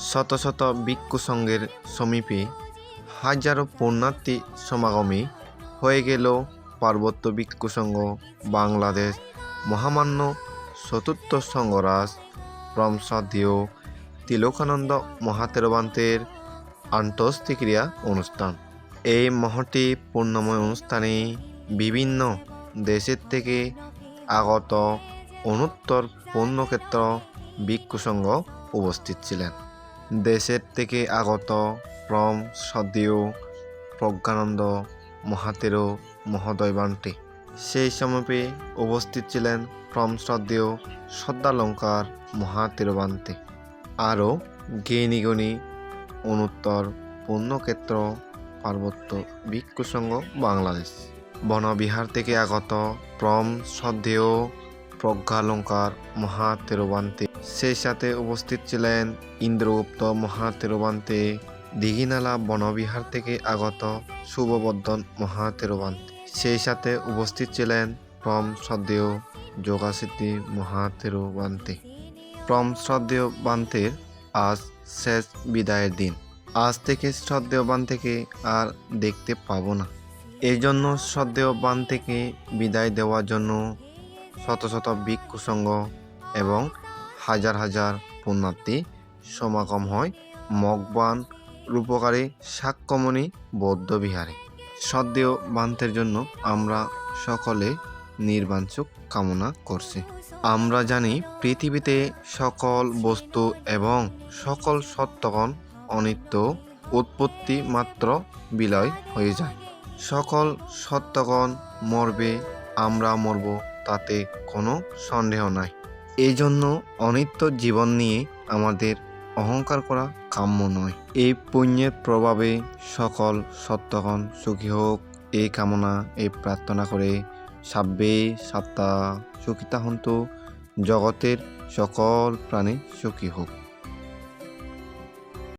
শত শত ভিক্ষু সমীপে হাজারো পুণ্যার্থী সমাগমে হয়ে গেল পার্বত্য ভিক্ষু বাংলাদেশ মহামান্য চতুর্থ সংঘরাজ পরমসাধ্যীয় তিলকানন্দ মহাতেরবান্তের আন্তঃস্তিক্রিয়া অনুষ্ঠান। এই মহটি পূর্ণময় অনুষ্ঠানে বিভিন্ন দেশের থেকে আগত অনুত্তর পূর্ণক্ষেত্র ভিক্ষু উপস্থিত ছিলেন। দেশের থেকে আগত প্রম সদীয়, প্রজ্ঞানন্দ, মহাতেরো মহোদয় বান্টি সেই সময়ে উপস্থিত ছিলেন প্রম শ্রদ্ধেয় শ্রদ্ধালঙ্কার মহাতেরবান্তে আরও জ্ঞানীগণী অনুত্তর পূর্ণক্ষেত্র পার্বত্য ভিক্ষু বাংলাদেশ। বনবিহার থেকে আগত প্রম শ্রদ্ধেয় প্রজ্ঞালঙ্কার মহাতেরবান্তে। সেই সাথে উপস্থিত ছিলেন ইন্দ্রগুপ্ত মহাতেরবান্তে। দিঘিনালা বনবিহার থেকে আগত শুভবর্ধন মহাতেরবান্তে। সেই সাথে উপস্থিত ছিলেন প্রম শ্রদ্ধেয় যোগাসিদ্ধি মহাতেরবান্তে। প্রম শ্রদ্ধেয় বান্তের আজ শেষ বিদায়ের দিন। আজ থেকে শ্রদ্ধেয় বান থেকে আর দেখতে পাবো না। এই জন্য শ্রদ্ধেয় বান থেকে বিদায় দেওয়ার জন্য শত শত ভিক্ষু সংঘ এবং হাজার হাজার পুণ্যার্থী সমাগম হয় মগবান রূপকারী সাক্ষ্যমণি বৌদ্ধ বিহারে। শ্রদ্ধেয় বান্তের জন্য আমরা সকলে নির্বাঞ্চক কামনা করছি। আমরা জানি পৃথিবীতে সকল বস্তু এবং সকল সত্যগণ অনিত্য উৎপত্তি মাত্র বিলয় হয়ে যায়। সকল সত্যগণ মরবে, আমরা মরব তাতে কোনো সন্দেহ নাই। এই জন্য অনিত্য জীবন নিয়ে আমাদের অহংকার করা কাম্য নয়। এই পুণ্যের প্রভাবে সকল সত্যগণ সুখী হোক। এই কামনা, এই প্রার্থনা করে সাব্বে সাত্তা সুখিতা হন্ত জগতের সকল প্রাণী সুখী হোক।